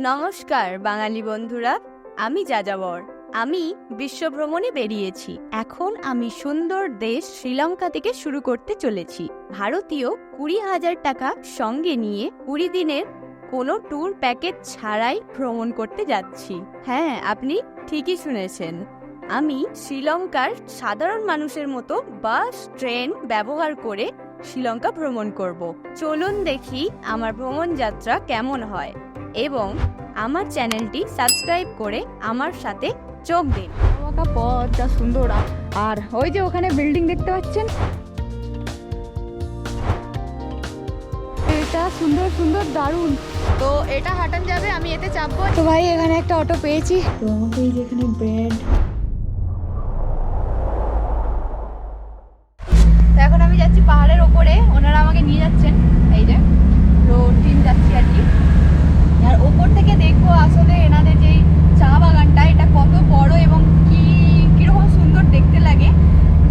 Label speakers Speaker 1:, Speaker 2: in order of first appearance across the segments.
Speaker 1: নমস্কার, বাঙালি বন্ধুরা। আমি যাযাবর। আমি বিশ্বভ্রমণে বেরিয়েছি। এখন আমি সুন্দর দেশ শ্রীলঙ্কা থেকে শুরু করতে চলেছি। ভারতীয় কুড়ি হাজার টাকা সঙ্গে নিয়ে কুড়ি দিনের কোনো ট্যুর প্যাকেজ ছাড়াই ভ্রমণ করতে যাচ্ছি। হ্যাঁ আপনি ঠিকই শুনেছেন। আমি শ্রীলঙ্কার সাধারণ মানুষের মতো বাস, ট্রেন ব্যবহার করে শ্রীলঙ্কা ভ্রমণ করব। চলুন দেখি আমার ভ্রমণ যাত্রা কেমন হয়। এবং আমার চ্যানেলটি সাবস্ক্রাইব করে আমার সাথে চোখ দিন।
Speaker 2: পথ যা সুন্দর। আর ওই যে ওখানে বিল্ডিং দেখতে পাচ্ছেন? এটা সুন্দর সুন্দর দারুণ। তো এটা হাঁটান যাবে আমি এতে চাপবো। তো ভাই এখানে একটা অটো পেয়েছি। তো আমাকে এই যে এখানে বেড তো এখন আমি যাচ্ছি পাহাড়ের ওপরে ওনারা আমাকে নিয়ে যাচ্ছেন এই যে তো টিম যাচ্ছি আর কি আর ওপর থেকে দেখব আসলে এনাদের যেই চা বাগানটা এটা কত বড় এবং কি কীরকম সুন্দর দেখতে লাগে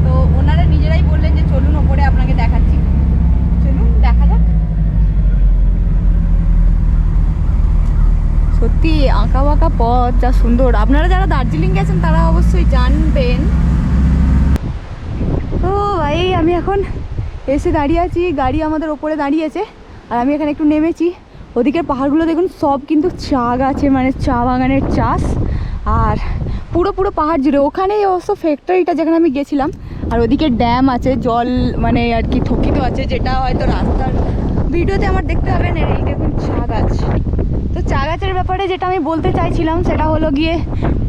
Speaker 2: তো ওনারা নিজেরাই বললেন যে চলুন ওপরে আপনাকে দেখাচ্ছি চলুন দেখা যাক সত্যি আঁকা পথ, যা সুন্দর। আপনারা যারা দার্জিলিং গেছেন, তারা অবশ্যই জানবেন। তো ভাই, আমি এখন এসে দাঁড়িয়ে আছি। গাড়ি আমাদের ওপরে দাঁড়িয়েছে, আর আমি এখানে একটু নেমেছি। ওদিকের পাহাড়গুলো দেখুন, সব কিন্তু চা গাছে মানে চা বাগানের চাষ। আর পুরো পুরো পাহাড় জুড়ে, ওখানেই অবশ্য ফ্যাক্টরিটা যেখানে আমি গেছিলাম, আর ওদিকে ড্যাম আছে, জল মানে আর কি থকিত আছে, যেটা হয়তো রাস্তার ভিডিওতে আমার দেখতে হবে না এই দেখুন চা গাছ তো চা গাছের ব্যাপারে যেটা আমি বলতে চাইছিলাম সেটা হলো গিয়ে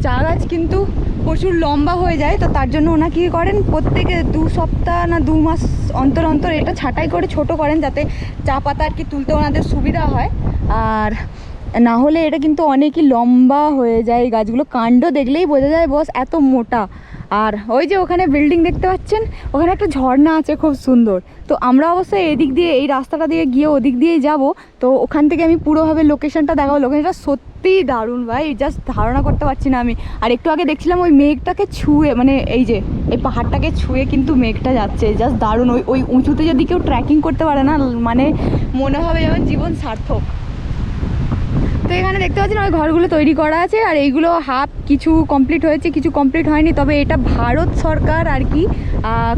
Speaker 2: চা গাছ কিন্তু প্রচুর লম্বা হয়ে যায়, তো তার জন্য ওনা কী করেন, প্রত্যেকে দু সপ্তাহ না দু মাস অন্তর অন্তর এটা ছাঁটাই করে ছোট করেন যাতে চা পাতা আর কি তুলতে ওনাদের সুবিধা হয়। আর না হলে এটা কিন্তু অনেকই লম্বা হয়ে যায় এই গাছগুলো। কাণ্ড দেখলেই বোঝা যায়, বস, এত মোটা। আর ওই যে ওখানে বিল্ডিং দেখতে পাচ্ছেন? ওখানে একটা ঝর্ণা আছে খুব সুন্দর। তো আমরা অবশ্যই এদিক দিয়ে, এই রাস্তাটা দিয়ে গিয়ে ওদিক দিয়েই যাব। তো ওখান থেকে আমি পুরোভাবে লোকেশনটা দেখাবো। লোকেশনটা সত্যিই দারুণ ভাই। জাস্ট ধারণা করতে পারছি না আমি। আর একটু আগে দেখছিলাম ওই মেঘটাকে ছুঁয়ে মানে এই যে, এই পাহাড়টাকে ছুঁয়ে কিন্তু মেঘটা যাচ্ছে। জাস্ট দারুণ। ওই ওই উঁচুতে যদি কেউ ট্রেকিং করতে পারে না মানে মনে হবে যেমন জীবন সার্থক। তো এখানে দেখতে পাচ্ছেন ওই ঘরগুলো তৈরি করা আছে আর এইগুলো হাফ কিছু কমপ্লিট হয়েছে, কিছু কমপ্লিট হয়নি। তবে এটা ভারত সরকার আর কি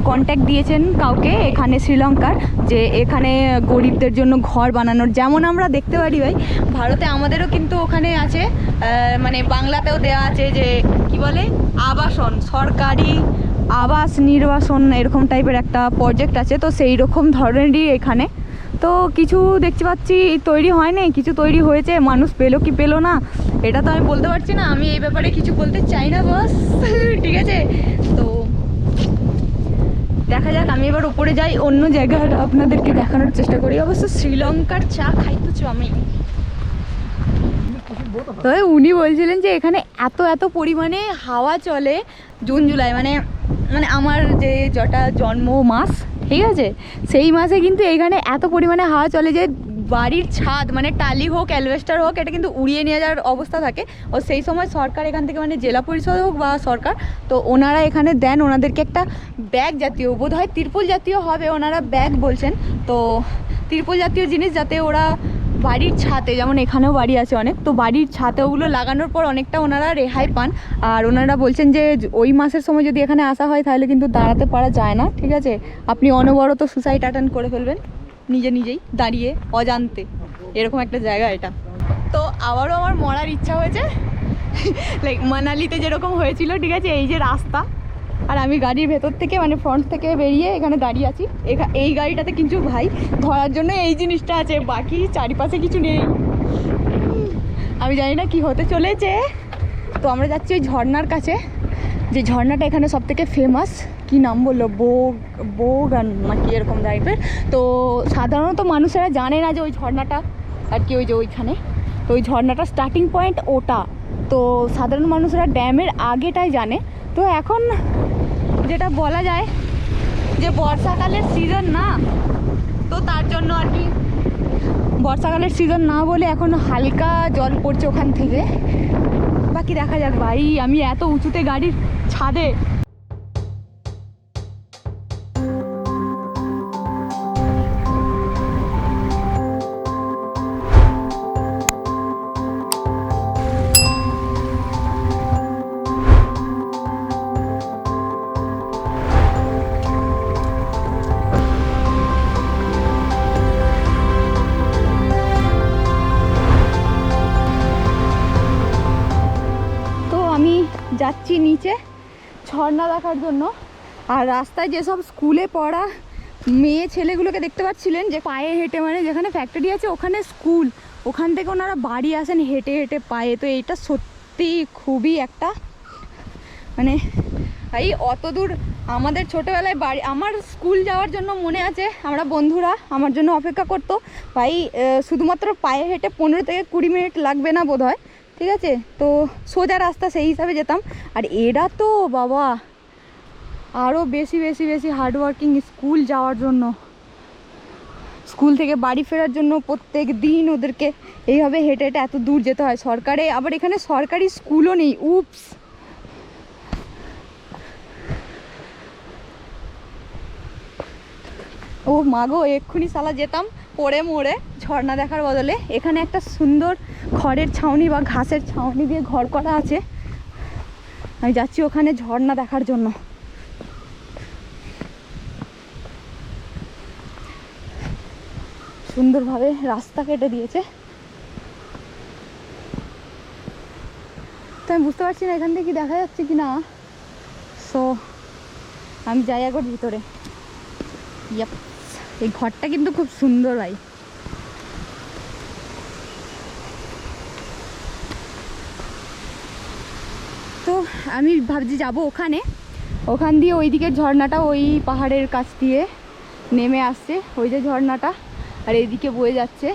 Speaker 2: কন্ট্যাক্ট দিয়েছেন কাউকে এখানে শ্রীলঙ্কার যে এখানে গরিবদের জন্য ঘর বানানোর। যেমন আমরা দেখতে পারি ভাই, ভারতে আমাদেরও কিন্তু ওখানে আছে মানে বাংলাতেও দেওয়া আছে যে কি বলে, আবাসন, সরকারি আবাস নির্বাসন এরকম টাইপের একটা প্রজেক্ট আছে। তো সেই রকম ধরনেরই এখানে তো কিছু দেখতে পাচ্ছি, তৈরি হয়নি, কিছু তৈরি হয়েছে, মানুষ পেল কি পেল না, এটা তো আমি বলতে পারছি না, আমি এই ব্যাপারে কিছু বলতে চাই না বস, ঠিক আছে? তো দেখা যাক, আমি এবার উপরে যাই, অন্য জায়গার আপনাদেরকে দেখানোর চেষ্টা করি। অবশ্য শ্রীলঙ্কার চা খাইতেছো আমি তবে উনি বলছিলেন যে এখানে এত এত পরিমাণে হাওয়া চলে জুন, জুলাই মানে মানে আমার যে যটা জন্ম মাস, ঠিক আছে? সেই মাসে কিন্তু এখানে এত পরিমাণে হাওয়া চলে যে বাড়ির ছাদ মানে টালি হোক, অ্যালভেস্টার হোক, এটা কিন্তু উড়িয়ে নিয়ে যাওয়ার অবস্থা থাকে। ও সেই সময় সরকার এখান থেকে মানে জেলা পরিষদ হোক বা সরকার, তো ওনারা এখানে দেন, ওনাদেরকে একটা ব্যাগ জাতীয় বোধ হয় তিরপল জাতীয় হবে, ওনারা ব্যাগ বলছেন। তো তিরপল জাতীয় জিনিস যাতে ওরা বাড়ির ছাতে, যেমন এখানেও বাড়ি আছে অনেক, তো বাড়ির ছাতে ওগুলো লাগানোর পর অনেকটা ওনারা রেহাই পান। আর ওনারা বলছেন যে, ওই মাসের সময় যদি এখানে আসা হয়, তাহলে কিন্তু দাঁড়াতে পারা যায় না, ঠিক আছে? আপনি অনবরত সুসাইড অ্যাটেন্ড করে ফেলবেন, নিজে নিজেই দাঁড়িয়ে, অজান্তে। এরকম একটা জায়গা এটা। তো আবারও আমার মরার ইচ্ছা হয়েছে। লাইক মানালিতে যেরকম হয়েছিল, ঠিক আছে? এই যে রাস্তা আর আমি গাড়ির ভেতর থেকে মানে ফ্রন্ট থেকে বেরিয়ে এখানে দাঁড়িয়ে আছি। এই গাড়িটাতে কিন্তু ভাই ধরার জন্য এই জিনিসটা আছে, বাকি চারিপাশে কিছু নেই। আমি জানি না কি হতে চলেছে। তো আমরা যাচ্ছি ওই ঝর্নার কাছে। যে ঝর্ণাটা এখানে সব থেকে ফেমাস কি নাম বলল? বো বোগান নাকি এরকম টাইপের তো সাধারণত মানুষেরা জানে না যে ওই ঝর্ণাটা আর কি ওই যে ওইখানে। তো ওই ঝর্ণাটা স্টার্টিং পয়েন্ট ওটা। তো সাধারণ মানুষেরা ড্যামের আগেটাই জানে। তো এখন যেটা বলা যায় যে বর্ষাকালের সিজন না, তো তার জন্য আর কি বর্ষাকালের সিজন না বলে এখন হালকা জল পড়ছে ওখান থেকে। বাকি দেখা যাক ভাই, আমি এত উঁচুতে গাড়ির ছাদে যাচ্ছি নিচে ঝর্ণা দেখার জন্য। আর রাস্তায় যেসব স্কুলে পড়া মেয়ে ছেলেগুলোকে দেখতে পাচ্ছিলেন, যে পায়ে হেঁটে মানে যেখানে ফ্যাক্টরি আছে ওখানে স্কুল, ওখান থেকে ওনারা বাড়ি আসেন হেঁটে হেঁটে পায়ে। তো এইটা সত্যি খুবই একটা মানে এই অত দূর আমাদের ছোটোবেলায় বাড়ি, আমার স্কুল যাওয়ার জন্য মনে আছে আমরা বন্ধুরা, আমার জন্য অপেক্ষা করতো। ভাই শুধুমাত্র পায়ে হেঁটে পনেরো থেকে কুড়ি মিনিট লাগবে না বোধ হয় ঠিক আছে? তো সোজা রাস্তা সেই হিসাবে যেতাম। আর এরা তো বাবা আরও বেশি বেশি বেশি হার্ডওয়ার্কিং স্কুল যাওয়ার জন্য। স্কুল থেকে বাড়ি ফেরার জন্য প্রত্যেক দিন ওদেরকে এইভাবে হেঁটে হেঁটে এত দূর যেতে হয়। সরকারে, আবার এখানে সরকারি স্কুলও নেই। উপস ও মাগো এক্ষুনি সালা যেতাম। পড়ে মোড়ে ঝর্ণা দেখার বদলে এখানে একটা সুন্দর খড়ের ছাউনি বা ঘাসের ছাউনি দিয়ে ঘর করা আছে। আমি যাচ্ছি ওখানে ঝর্ণা দেখার জন্য। সুন্দরভাবে রাস্তা কেটে দিয়েছে। তো আমি বুঝতে পারছি না এখান থেকে কি দেখা যাচ্ছে কি না। সো আমি যাই একবার ভিতরে। ইয়াপ এই ঘরটা কিন্তু খুব সুন্দর ভাই। তো আমি ভাবছি যাব ওখানে। ওখান দিয়ে ওই দিকের ঝর্ণাটা ওই পাহাড়ের কাছ দিয়ে নেমে আসছে। ওই যে ঝর্ণাটা, আর এইদিকে বয়ে যাচ্ছে।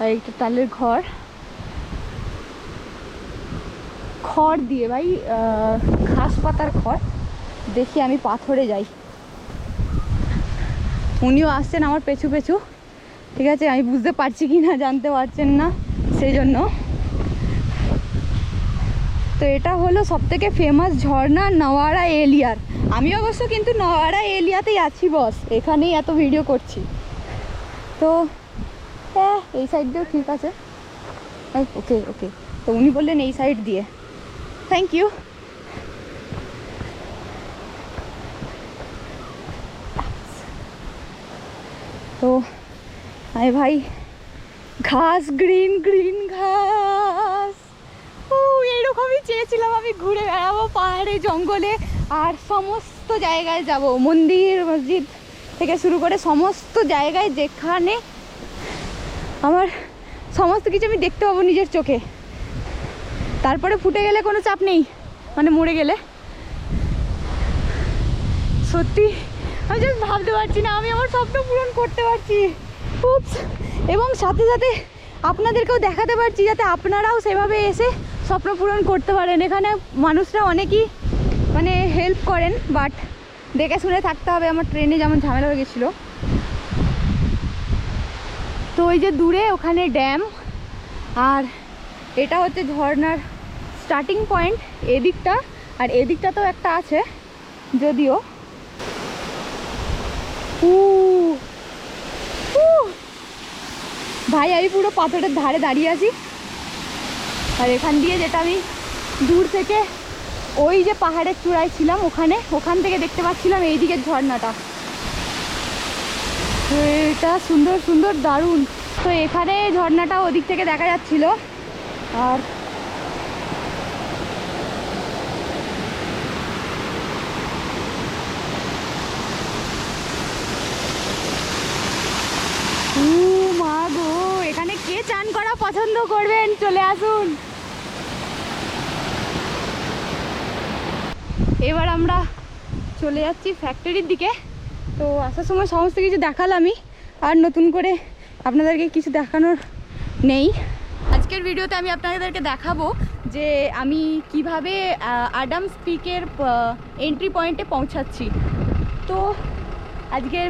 Speaker 2: আর একটা তালের ঘর। খড় দিয়ে ভাই ঘাস পাতার খড়। দেখি আমি পাথরে যাই। উনিও আসছেন আমার পেছু পেছু। ঠিক আছে, আমি বুঝতে পারছি কি না জানতে পারছেন না, সেই জন্য। তো এটা হলো সব থেকে ফেমাস ঝর্ণা নওয়ারা এলিয়ার। আমি অবশ্য কিন্তু নওয়ারা এলিয়াতেই আছি বস এখানেই এত ভিডিও করছি। তো হ্যাঁ এই সাইড দিয়েও ঠিক আছে। ওকে ওকে তো উনি বললেন এই সাইড দিয়ে। থ্যাংক ইউ তো, আরে ভাই, ঘাস, গ্রিন গ্রিন ঘাস। ও এরকমই চেয়েছিলাম আমি ঘুরে বেড়াবো পাহাড়ে, জঙ্গলে, আর সমস্ত জায়গায় যাব। মন্দির, মসজিদ থেকে শুরু করে সমস্ত জায়গায় যেখানে আমার সমস্ত কিছু আমি দেখতে পাবো নিজের চোখে। তারপরে ফুটে গেলে কোনো চাপ নেই মানে মরে গেলে। সত্যি আমি জাস্ট ভাবতে পারছি না, আমি আমার স্বপ্ন পূরণ করতে পারছি উপস এবং সাথে সাথে আপনাদেরকেও দেখাতে পারছি যাতে আপনারাও সেভাবে এসে স্বপ্ন পূরণ করতে পারেন এখানে মানুষরা অনেকই মানে হেল্প করেন বাট দেখে শুনে থাকতে হবে, আমার ট্রেনে যেমন ঝামেলা হয়ে গেছিল তো ওই যে দূরে ওখানে ড্যাম আর এটা হচ্ছে ঝর্নার স্টার্টিং পয়েন্ট এদিকটা, আর এদিকটাতেও একটা আছে, যদিও। ভাই, আমি পুরো পাথরের ধারে দাঁড়িয়ে আছি। আর এখান দিয়ে যেটা আমি দূর থেকে ওই যে পাহাড়ের চূড়ায় ছিলাম ওখানে, ওখান থেকে দেখতে পাচ্ছিলাম এই দিকের ঝর্ণাটা এটা সুন্দর সুন্দর দারুণ। তো এখানে ঝর্ণাটা ওদিক থেকে দেখা যাচ্ছিল। আর উ মা গো এখানে কে চান করা পছন্দ করবেন, চলে আসুন। এবার আমরা চলে যাচ্ছি ফ্যাক্টরির দিকে। তো আসার সময় সমস্ত কিছু দেখালামই, আর নতুন করে আপনাদেরকে কিছু দেখানোর নেই। আজকের ভিডিওতে আমি আপনাদেরকে দেখাবো যে আমি কীভাবে আডামস পিকের এন্ট্রি পয়েন্টে পৌঁছাচ্ছি। তো আজকের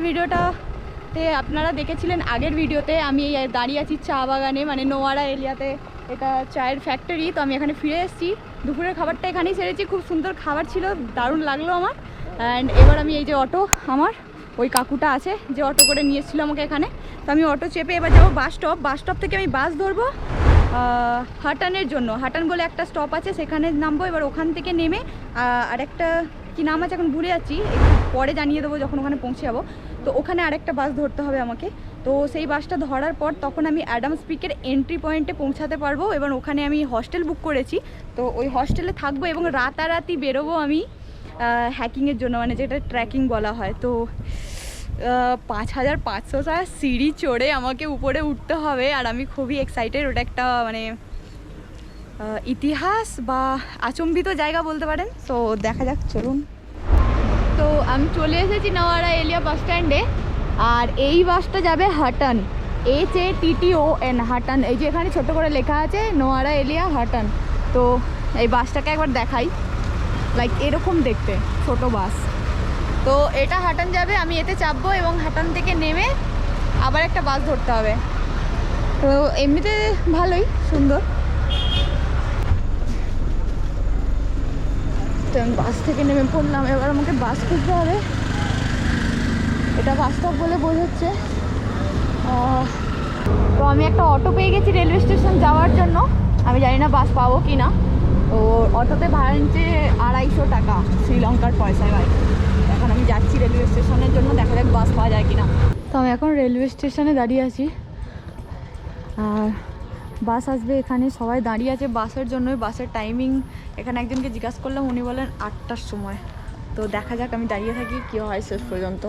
Speaker 2: ভিডিওটাতে আপনারা দেখেছিলেন আগের ভিডিওতে আমি দাঁড়িয়ে আছি চা বাগানে মানে নোয়ারা এরিয়াতে। এটা চায়ের ফ্যাক্টরি তো আমি এখানে ফিরে এসেছি। দুপুরের খাবারটা এখানেই সেরেছি খুব সুন্দর খাবার ছিল দারুণ লাগল আমার। অ্যান্ড এবার আমি এই যে অটো আমার ওই কাকুটা আছে যে অটো করে নিয়ে এসেছিল আমাকে এখানে। তো আমি অটো চেপে এবার যাব বাস স্টপ বাস স্টপ থেকে আমি বাস ধরবো হাটানের জন্য। হাটান বলে একটা স্টপ আছে সেখানে নামবো। এবার ওখান থেকে নেমে আহ, আরেকটা কি নাম আছে এখন ভুলে যাচ্ছি একটু পরে জানিয়ে দেবো যখন ওখানে পৌঁছে যাব। তো ওখানে আরেকটা বাস ধরতে হবে আমাকে। তো সেই বাসটা ধরার পর তখন আমি অ্যাডাম স্পিকের এন্ট্রি পয়েন্টে পৌঁছাতে পারব এবং ওখানে আমি হস্টেল বুক করেছি। তো ওই হস্টেলে থাকব এবং রাতারাতি বেরোবো আমি হ্যাকিংয়ের জন্য মানে যেটা ট্র্যাকিং বলা হয়। তো পাঁচ হাজার পাঁচশো টাকা সিঁড়ি চড়ে আমাকে উপরে উঠতে হবে আর আমি খুবই এক্সাইটেড ওটা একটা মানে ইতিহাস বা আচম্বিত জায়গা বলতে পারেন। তো দেখা যাক, চলুন। তো আমি চলে এসেছি নওয়ারা এলিয়া বাস স্ট্যান্ডে। আর এই বাসটা যাবে Hatton H A T T O N Hatton. এই যে এখানে ছোট করে লেখা আছে নোয়ারা এলিয়া হাটান। তো এই বাসটাকে একবার দেখাই। লাইক এরকম দেখতে, ছোট বাস। তো এটা হাটান যাবে, আমি এতে চাপবো এবং হাটন থেকে নেমে আবার একটা বাস ধরতে হবে। তো এমনিতে ভালোই, সুন্দর। তো আমি বাস থেকে নেমে পড়লাম। এবার আমাকে বাস খুঁজতে হবে। এটা বাস স্টপ বলে বোঝাচ্ছে। তো আমি একটা অটো পেয়ে গেছি রেলওয়ে স্টেশন যাওয়ার জন্য। আমি জানি না বাস পাবো কি না তো অটোতে ভাড়া নিচ্ছে আড়াইশো টাকা শ্রীলঙ্কার পয়সায় ভাই। এখন আমি যাচ্ছি রেলওয়ে স্টেশনের জন্য, দেখা যাক বাস পাওয়া যায় কি না তো আমি এখন রেলওয়ে স্টেশনে দাঁড়িয়ে আছি। আর বাস আসবে এখানে, সবাই দাঁড়িয়ে আছে বাসের জন্যই, বাসের টাইমিং এখানে একজনকে জিজ্ঞাসা করলাম, উনি বলেন আটটার সময়। তো দেখা যাক, আমি দাঁড়িয়ে থাকি, কী হয় শেষ পর্যন্ত।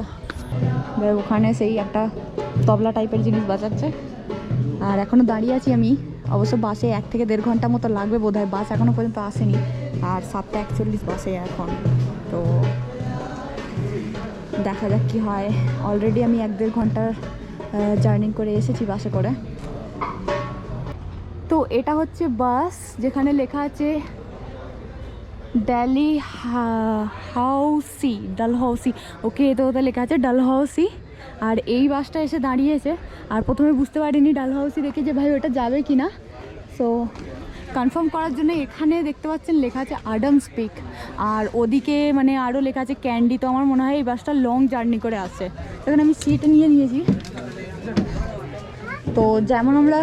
Speaker 2: ওখানে সেই একটা তবলা টাইপের জিনিস বাজাচ্ছে। আর এখনও দাঁড়িয়ে আছি আমি। অবশ্য বাসে এক থেকে দেড় ঘণ্টা মতো লাগবে বোধ হয় বাস এখনও পর্যন্ত আসেনি। আর সাতটা একচল্লিশ বাসে এখন। তো দেখা যাক কী হয়। অলরেডি আমি এক দেড় ঘণ্টার জার্নি করে এসেছি বাসে করে। তো এটা হচ্ছে বাস, যেখানে লেখা আছে ডালি হাউসি ডালহাউসি ওকে, তো ওটা লেখা আছে ডালহাউসি আর এই বাসটা এসে দাঁড়িয়েছে। আর প্রথমে বুঝতে পারিনি ডালহাউসি দেখে যে ভাই ওটা যাবে কি না সো কনফার্ম করার জন্য এখানে দেখতে পাচ্ছেন লেখা আছে আডাম স্পিক আর ওদিকে মানে আরও লেখা আছে ক্যান্ডি তো আমার মনে হয় এই বাসটা লং জার্নি করে আসে তখন আমি সিট নিয়ে নিয়েছি। তো যেমন আমরা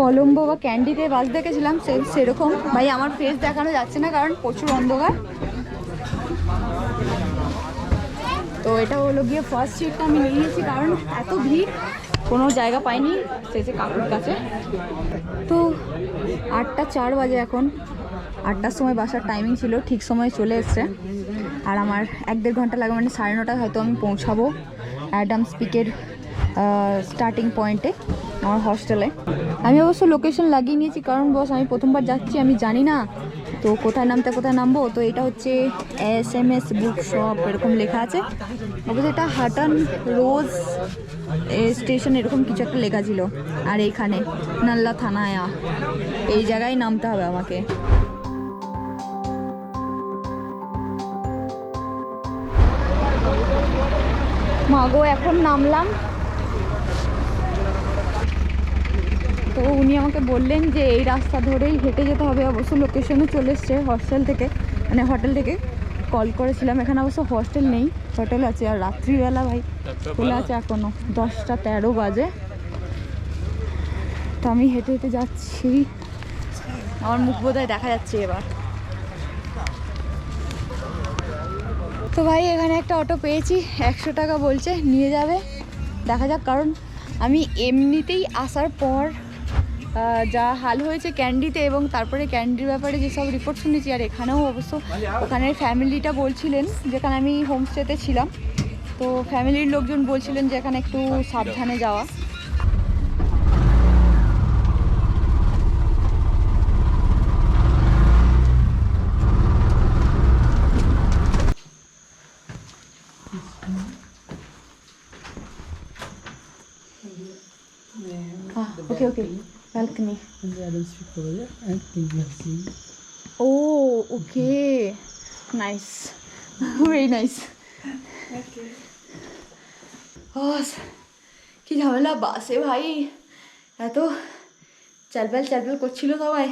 Speaker 2: কলম্বো বা ক্যান্ডিতে বাস দেখেছিলাম, সে সেরকম। ভাই, আমার ফেস দেখানো যাচ্ছে না কারণ প্রচুর অন্ধকার। তো এটা হলো গিয়ে ফার্স্ট সিটটা আমি নিয়ে নিয়েছি কারণ এত ভিড়, কোনো জায়গা পাইনি শেষে কাকুর কাছে। তো আটটা চার বাজে এখন। আটটার সময় বাসার টাইমিং ছিল, ঠিক সময় চলে এসছে। আর আমার এক দেড় ঘণ্টা লাগে মানে সাড়ে নটায় হয়তো আমি পৌঁছাবো অ্যাডাম স্পিকের স্টার্টিং পয়েন্টে আমার হস্টেলে আমি অবশ্য লোকেশন লাগিয়ে নিয়েছি, কারণ বস আমি প্রথমবার যাচ্ছি, আমি জানি না। তো কোথায় নামতে, কোথায় নামবো? তো এটা হচ্ছে S M S book shop এরকম লেখা আছে। অবশ্য এটা হাটান রোজ স্টেশন এরকম কিছু একটা লেখা ছিল। আর এইখানে নাল্লা থানায়া, এই জায়গায় নামতে হবে আমাকে। মাগো এখন নামলাম। তো উনি আমাকে বললেন যে এই রাস্তা ধরেই হেঁটে যেতে হবে। অবশ্য লোকেশনও চলে এসছে হস্টেল থেকে মানে হোটেল থেকে। কল করেছিলাম এখানে অবশ্য হস্টেল নেই হোটেল আছে। আর রাত্রিবেলা ভাই খোলা আছে এখনও দশটা তেরো বাজে। তো আমি হেঁটে হেঁটে যাচ্ছি। আমার মুখ বোধহয় দেখা যাচ্ছে এবার। তো ভাই এখানে একটা অটো পেয়েছি একশো টাকা বলছে। নিয়ে যাবে দেখা যাক। কারণ আমি এমনিতেই আসার পর যা হাল হয়েছে ক্যান্ডিতে এবং তারপরে ক্যান্ডির ব্যাপারে যেসব রিপোর্ট শুনেছি, আর এখানেও অবশ্য ওখানের ফ্যামিলিটা বলছিলেন যেখানে আমি হোমস্টেতে ছিলাম। তো ফ্যামিলির লোকজন বলছিলেন যে এখানে একটু সাবধানে যাওয়া okay okay balcony
Speaker 3: And the over there, and have seen.
Speaker 2: Oh okay nice very nice কি ঝামেলা বাসে ভাই এত চালপাল চালপাল করছিল সবাই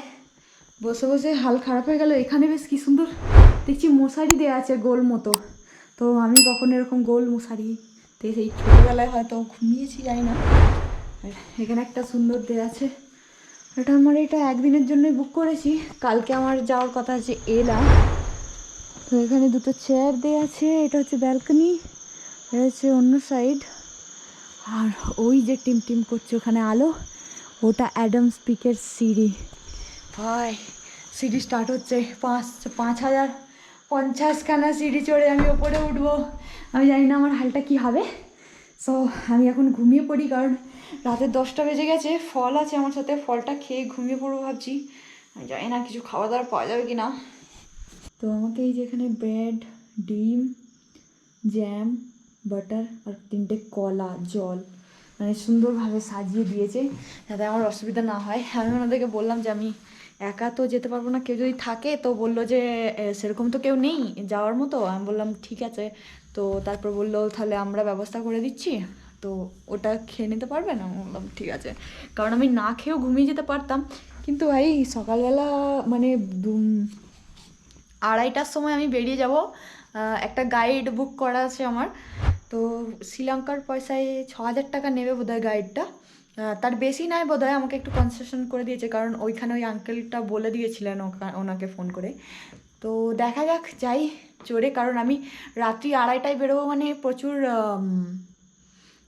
Speaker 2: বসে বসে হাল খারাপ হয়ে গেল এখানে বেশ কি সুন্দর দেখছি মশারি দেওয়া আছে গোল মতো তো আমি কখন এরকম গোল মশারি তো সেই ছোটোবেলায় হয়তো ঘুমিয়েছি জানি না এখানে একটা সুন্দর দেওয়া আছে এটা আমার এটা একদিনের জন্যই বুক করেছি। কালকে আমার যাওয়ার কথা আছে এলা। তো এখানে দুটো চেয়ার দেওয়া আছে, এটা হচ্ছে ব্যালকনি এটা হচ্ছে অন্য সাইড আর ওই যে টিম টিম করছে ওখানে আলো, ওটা অ্যাডাম স্পিকের সিঁড়ি। ভাই, সিঁড়ি স্টার্ট হচ্ছে। পাঁচ পাঁচ হাজার পঞ্চাশখানা সিঁড়ি চড়ে আমি ওপরে উঠবো। আমি জানি না আমার হালটা কি হবে। সো আমি এখন ঘুমিয়ে পড়ি কারণ রাতে দশটা বেজে গেছে, ফল আছে আমার সাথে, ফলটা খেয়ে ঘুমিয়ে পড়ব ভাবছি। আমি জানি না কিছু খাওয়া দাওয়া পাওয়া যাবে কি না তো আমাকে এই যে এখানে ব্রেড ডিম জ্যাম বাটার আর তিনটে কলা, জল মানে সুন্দরভাবে সাজিয়ে দিয়েছে যাতে আমার অসুবিধা না হয়। আমি ওনাদেরকে বললাম যে আমি একা তো যেতে পারব না, কেউ যদি থাকে তো বলল যে সেরকম তো কেউ নেই যাওয়ার মতো? আমি বললাম, ঠিক আছে। তো তারপর বলল, তাহলে আমরা ব্যবস্থা করে দিচ্ছি। তো ওটা খেয়ে নিতে পারবেন আমি বললাম, ঠিক আছে। কারণ আমি না খেয়েও ঘুমিয়ে যেতে পারতাম। কিন্তু ভাই, সকালবেলা মানে আড়াইটার সময় আমি বেরিয়ে যাব। একটা গাইড বুক করা আছে আমার। তো শ্রীলঙ্কার পয়সায় ছ হাজার টাকা নেবে বোধহয় গাইডটা তার বেশি নয় বোধহয়, আমাকে একটু কনসেশন করে দিয়েছে। কারণ ওইখানে ওই আঙ্কেলটা বলে দিয়েছিলেন ওনাকে ফোন করে। তো দেখা যাক, যাই চড়ে কারণ আমি রাত্রি আড়াইটায় বেরোবো মানে প্রচুর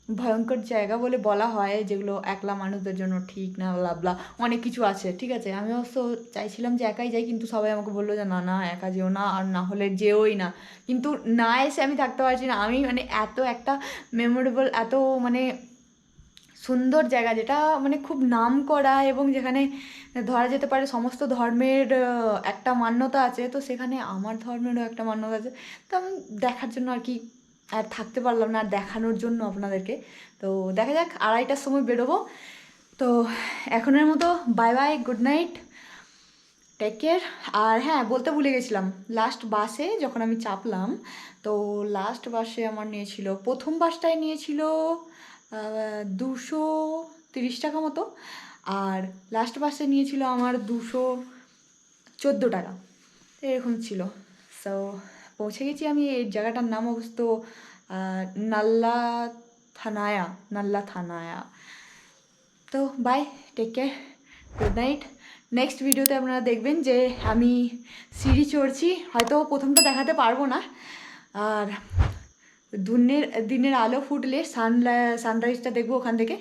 Speaker 2: ভয়ঙ্কর জায়গা বলে বলা হয় যেগুলো একলা মানুষদের জন্য ঠিক না লাবলা অনেক কিছু আছে, ঠিক আছে? আমি অবশ্য চাইছিলাম যে একাই যাই, কিন্তু সবাই আমাকে বলল যে, না না, একা যেও না, আর না হলে যেওই না। কিন্তু না এসে আমি থাকতে পারছি না। আমি মানে এত একটা মেমোরেবল এত মানে সুন্দর জায়গা যেটা মানে খুব নাম করা এবং যেখানে ধরা যেতে পারে সমস্ত ধর্মের একটা মান্যতা আছে, তো সেখানে আমার ধর্মেরও একটা মান্যতা আছে। তো আমি দেখার জন্য আর কি আর থাকতে পারলাম না আর দেখানোর জন্য আপনাদেরকে। তো দেখা যাক, আড়াইটার সময় বেরোবো। তো এখনের মতো bye bye good night take care আর হ্যাঁ বলতে ভুলে গেছিলাম লাস্ট বাসে যখন আমি চাপলাম, তো লাস্ট বাসে আমার নিয়েছিল, প্রথম বাসটায় নিয়েছিল দুশো তিরিশ টাকা মতো। আর লাস্ট বাসে নিয়েছিল আমার দুশো চোদ্দ টাকা। এরকম ছিল। সো পৌঁছে গেছি আমি, এই জায়গাটার নাম অবস্থ নাল্লা থানায়া নাল্লা থানায়া। তো bye take care good night next ভিডিওতে আপনারা দেখবেন যে আমি সিঁড়ি চড়ছি, হয়তো প্রথমটা দেখাতে পারব না। আর দিনের দিনের আলো ফুটলে সানলা সানরাইজটা দেখব ওখান থেকে।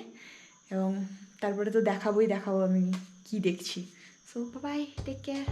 Speaker 2: এবং তারপরে তো দেখাবোই, দেখাবো আমি কি দেখছি। So by take care